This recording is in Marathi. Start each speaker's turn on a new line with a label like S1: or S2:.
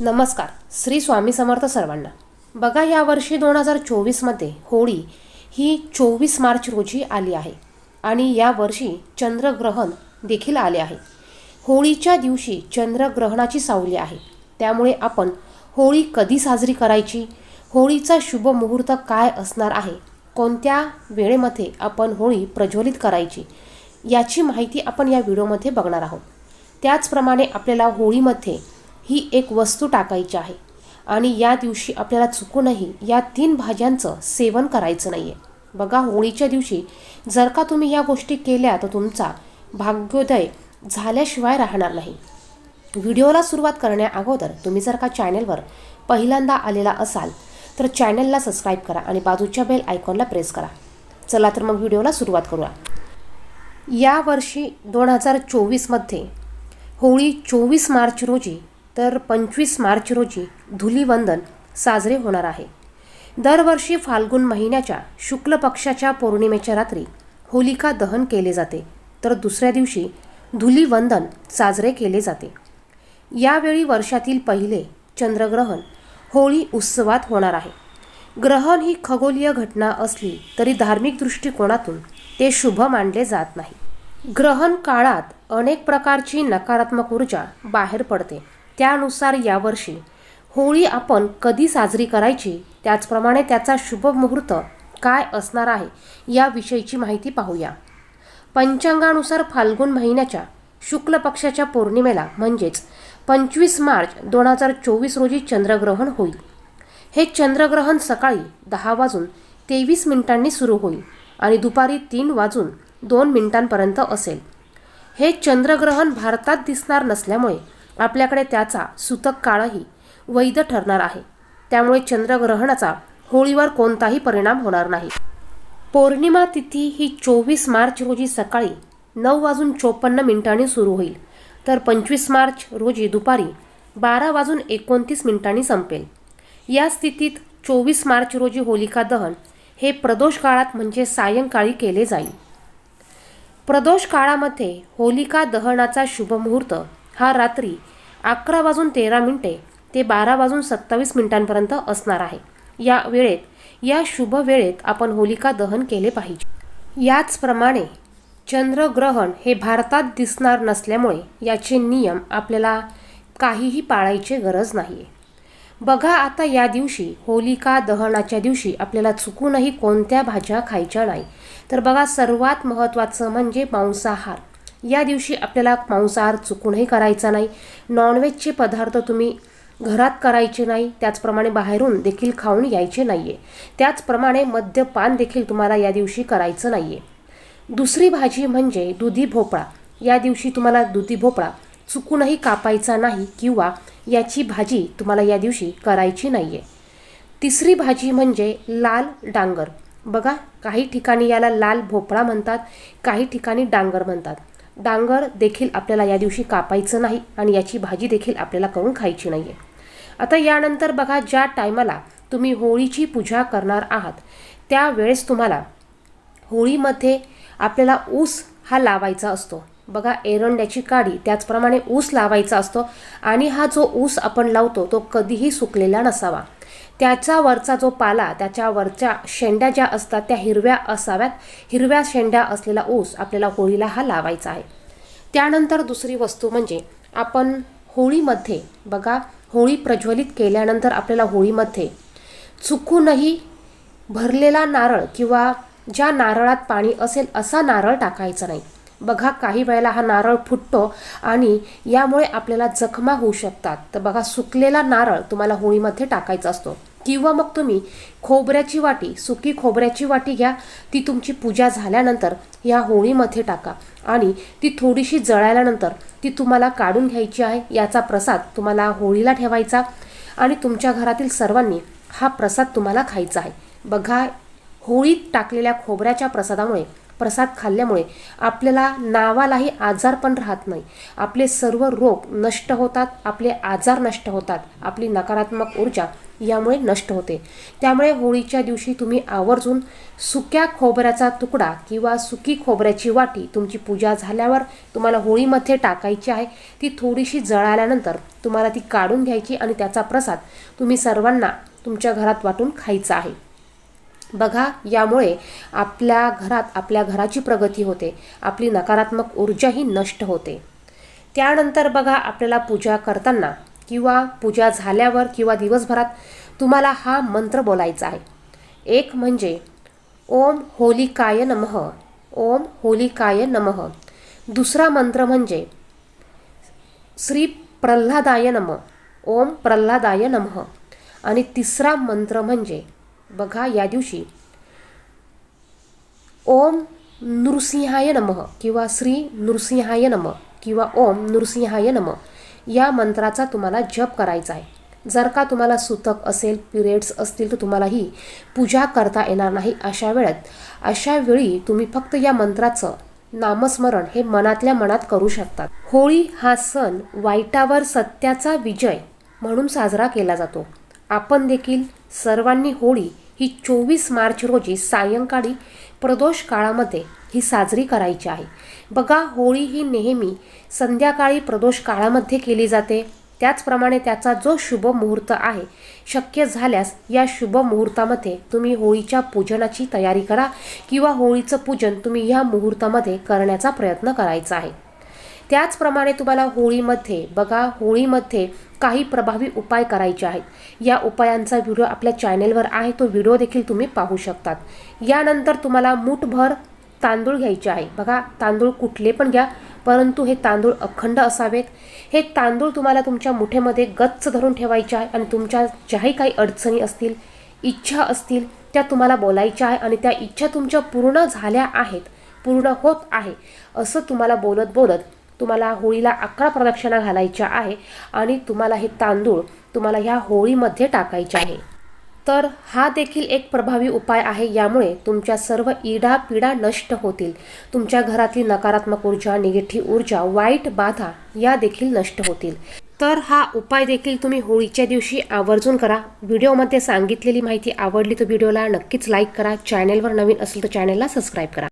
S1: नमस्कार. श्री स्वामी समर्थ सर्वांना. बघा यावर्षी दोन हजार चोवीसमध्ये होळी ही चोवीस मार्च रोजी आली आहे आणि यावर्षी चंद्रग्रहण देखील आले आहे. होळीच्या दिवशी चंद्रग्रहणाची सावली आहे. त्यामुळे आपण होळी कधी साजरी करायची? होळीचा शुभ मुहूर्त काय असणार आहे? कोणत्या वेळेमध्ये आपण होळी प्रज्वलित करायची? याची माहिती आपण या व्हिडिओमध्ये बघणार आहोत. त्याचप्रमाणे आपल्याला होळीमध्ये ही एक वस्तू टाकायची आहे. आणि या दिवशी आपल्याला चुकूनही या तीन भाज्यांचं सेवन करायचं नाही आहे बघा होळीच्या दिवशी जर का तुम्ही या गोष्टी केल्या तर तुमचा भाग्योदय झाल्याशिवाय राहणार नाही. व्हिडिओला सुरुवात करण्याअगोदर तुम्ही जर का चॅनलवर पहिल्यांदा आलेला असाल तर चॅनलला सबस्क्राईब करा आणि बाजूच्या बेल आयकॉनला प्रेस करा. चला तर मग व्हिडिओला सुरुवात करूया. यावर्षी दोन हजार चोवीसमध्ये होळी चोवीस मार्च रोजी तर पंचवीस मार्च रोजी धुलीवंदन साजरे होणार आहे. दरवर्षी फाल्गुन महिन्याच्या शुक्ल पक्षाच्या पौर्णिमेच्या रात्री होलिका दहन केले जाते. तर दुसऱ्या दिवशी धुलीवंदन साजरे केले जाते. यावेळी वर्षातील पहिले चंद्रग्रहण होळी उत्सवात होणार आहे. ग्रहण ही खगोलीय घटना असली तरी धार्मिक दृष्टिकोनातून ते शुभ मानले जात नाही. ग्रहण काळात अनेक प्रकारची नकारात्मक ऊर्जा बाहेर पडते. त्यानुसार यावर्षी होळी आपण कधी साजरी करायची? त्याचप्रमाणे त्याचा शुभ मुहूर्त काय असणार आहे? याविषयीची माहिती पाहूया. पंचांगानुसार फाल्गुन महिन्याच्या शुक्ल पक्षाच्या पौर्णिमेला म्हणजेच पंचवीस मार्च दोन हजार चोवीस रोजी चंद्रग्रहण होईल. हे चंद्रग्रहण सकाळी दहा वाजून तेवीस मिनिटांनी सुरू होईल आणि दुपारी तीन वाजून दोन मिनिटांपर्यंत असेल. हे चंद्रग्रहण भारतात दिसणार नसल्यामुळे आपल्याकडे त्याचा सुतक काळही वैध ठरणार आहे. त्यामुळे चंद्रग्रहणाचा होळीवर कोणताही परिणाम होणार नाही. पौर्णिमा तिथी ही चोवीस मार्च रोजी सकाळी नऊ वाजून चोपन्न मिनिटांनी सुरू होईल. तर पंचवीस मार्च रोजी दुपारी बारा वाजून एकोणतीस मिनिटांनी संपेल. या स्थितीत चोवीस मार्च रोजी होलिका दहन हे प्रदोष काळात म्हणजे सायंकाळी केले जाईल. प्रदोष काळामध्ये होलिका दहनाचा शुभ मुहूर्त हा रात्री अकरा वाजून तेरा मिनिटे ते बारा वाजून सत्तावीस मिनिटांपर्यंत असणार आहे. या वेळेत या शुभ वेळेत आपण होलिका दहन केले पाहिजे. याचप्रमाणे चंद्रग्रहण हे भारतात दिसणार नसल्यामुळे याचे नियम आपल्याला काहीही पाळायची गरज नाही आहे बघा आता या दिवशी होलिका दहनाच्या दिवशी आपल्याला चुकूनही कोणत्या भाज्या खायच्या नाही. तर बघा सर्वात महत्त्वाचं म्हणजे मांसाहार. या दिवशी आपल्याला मांसाहार चुकूनही करायचा नाही. नॉनव्हेजचे पदार्थ तुम्ही घरात करायचे नाही त्याचप्रमाणे बाहेरून देखील खाऊन यायचे नाही आहे त्याचप्रमाणे मद्यपान देखील तुम्हाला या दिवशी करायचं नाही आहे दुसरी भाजी म्हणजे दुधी भोपळा. या दिवशी तुम्हाला दुधी भोपळा चुकूनही कापायचा नाही किंवा याची भाजी तुम्हाला या दिवशी करायची नाही आहे तिसरी भाजी म्हणजे लाल डांगर. बघा काही ठिकाणी याला लाल भोपळा म्हणतात काही ठिकाणी डांगर म्हणतात. डांगर देखील आपल्याला या दिवशी कापायचं नाही आणि याची भाजी देखील आपल्याला करून खायची नाही आहे आता यानंतर बघा ज्या टायमाला तुम्ही होळीची पूजा करणार आहात त्यावेळेस तुम्हाला होळीमध्ये आपल्याला ऊस हा लावायचा असतो. बघा एरंड्याची काडी त्याचप्रमाणे ऊस लावायचा असतो आणि हा जो ऊस आपण लावतो तो कधीही सुकलेला नसावा. त्याचा वरचा जो पाला त्याच्या वरच्या शेंड्या ज्या असतात त्या हिरव्या असाव्यात. हिरव्या शेंड्या असलेला ऊस आपल्याला होळीला हा लावायचा आहे. त्यानंतर दुसरी वस्तू म्हणजे आपण होळीमध्ये बघा होळी प्रज्वलित केल्यानंतर आपल्याला होळीमध्ये चुकूनही भरलेला नारळ किंवा ज्या नारळात पाणी असेल असा नारळ टाकायचा नाही. बघा काही वेळेला हा नारळ फुटतो आणि यामुळे आपल्याला जखमा होऊ शकतात. तर बघा सुकलेला नारळ तुम्हाला होळीमध्ये टाकायचा असतो. किंवा मग तुम्ही खोबऱ्याची वाटी सुकी खोबऱ्याची वाटी घ्या. ती तुमची पूजा झाल्यानंतर या होळीमध्ये टाका. आणि ती थोडीशी जळाल्यानंतर ती तुम्हाला काढून घ्यायची आहे. याचा प्रसाद तुम्हाला होळीला ठेवायचा आणि तुमच्या घरातील सर्वांनी हा प्रसाद तुम्हाला खायचा आहे. बघा होळीत टाकलेल्या खोबऱ्याच्या प्रसादामुळे प्रसाद खाल्ल्यामुळे आपल्याला नावालाही आजार पण राहत नाही. आपले सर्व रोग नष्ट होतात आपले आजार नष्ट होतात आपली नकारात्मक ऊर्जा यामुळे नष्ट होते. त्यामुळे होळीच्या दिवशी तुम्ही आवर्जून सुक्या खोबऱ्याचा तुकडा किंवा सुकी खोबऱ्याची वाटी तुमची पूजा झाल्यावर तुम्हाला होळीमध्ये टाकायची आहे. ती थोडीशी जळाल्यानंतर तुम्हाला ती काढून घ्यायची आणि त्याचा प्रसाद तुम्ही सर्वांना तुमच्या घरात वाटून खायचा आहे. बघा यामुळे आपल्या घरात आपल्या घराची प्रगती होते. आपली नकारात्मक ऊर्जाही नष्ट होते. त्यानंतर बघा आपल्याला पूजा करताना किंवा पूजा झाल्यावर किंवा दिवसभरात तुम्हाला हा मंत्र बोलायचा आहे. एक म्हणजे ओम होलिकाय नमः ओम होलिकाय नमः. दुसरा मंत्र म्हणजे श्री प्रल्हादाय नम ओम प्रल्हादाय नमः. आणि तिसरा मंत्र म्हणजे बघा या दिवशी. ओम नृसिंहाय नमः किंवा श्री नृसिंहाय नमः किंवा ओम नृसिंहाय नमः या मंत्राचा तुम्हाला जप करायचा आहे. जर का तुम्हाला सुतक असेल पिरियड्स असतील तर तुम्हाला ही पूजा करता येणार नाही अशा वेळेत. अशा वेळी तुम्ही फक्त या मंत्राचं नामस्मरण हे मनातल्या मनात करू शकतात होळी हा सण वाईटावर सत्याचा विजय म्हणून साजरा केला जातो. आपण देखील सर्वांनी होळी ही चोवीस मार्च रोजी सायंकाळी प्रदोष काळामध्ये ही साजरी करायची आहे. बघा होळी ही नेहमी संध्याकाळी प्रदोष काळामध्ये केली जाते. त्याचप्रमाणे त्याचा जो शुभ मुहूर्त आहे शक्य झाल्यास या शुभ मुहूर्तामध्ये तुम्ही होळीच्या पूजनाची तयारी करा किंवा होळीचं पूजन तुम्ही ह्या मुहूर्तामध्ये करण्याचा प्रयत्न करायचा आहे. त्याचप्रमाणे तुम्हाला होळीमध्ये बघा होळीमध्ये काही प्रभावी उपाय करायचे आहेत. या उपायांचा व्हिडिओ आपल्या चॅनेलवर आहे तो व्हिडिओ देखील तुम्ही पाहू शकतात. यानंतर तुम्हाला मूठभर तांदूळ घ्यायचे आहे. बघा तांदूळ कुठले पण घ्या परंतु हे तांदूळ अखंड असावेत. हे तांदूळ तुम्हाला तुमच्या मुठेमध्ये गच्च धरून ठेवायचे आहे आणि तुमच्या ज्याही काही अडचणी असतील इच्छा असतील त्या तुम्हाला बोलायच्या आहे आणि त्या इच्छा तुमच्या पूर्ण झाल्या आहेत पूर्ण होत आहे असं तुम्हाला बोलत बोलत तुम्हाला होळीला अकरा प्रदक्षिणा घालायच्या आहे आणि तुम्हाला हे तांदूळ तुम्हाला ह्या होळीमध्ये टाकायचे आहे. तर हा देखील एक प्रभावी उपाय आहे. यामुळे तुमच्या सर्व इडा पिडा नष्ट होतील. तुमच्या घरातली नकारात्मक ऊर्जा निगेटिव्ह ऊर्जा वाईट बाधा या देखील नष्ट होतील. तर हा उपाय देखील तुम्ही होळीच्या दिवशी आवर्जून करा. व्हिडिओमध्ये सांगितलेली माहिती आवडली तर व्हिडिओला नक्कीच लाईक करा. चॅनेलवर नवीन असेल तर चॅनेलला सबस्क्राईब करा.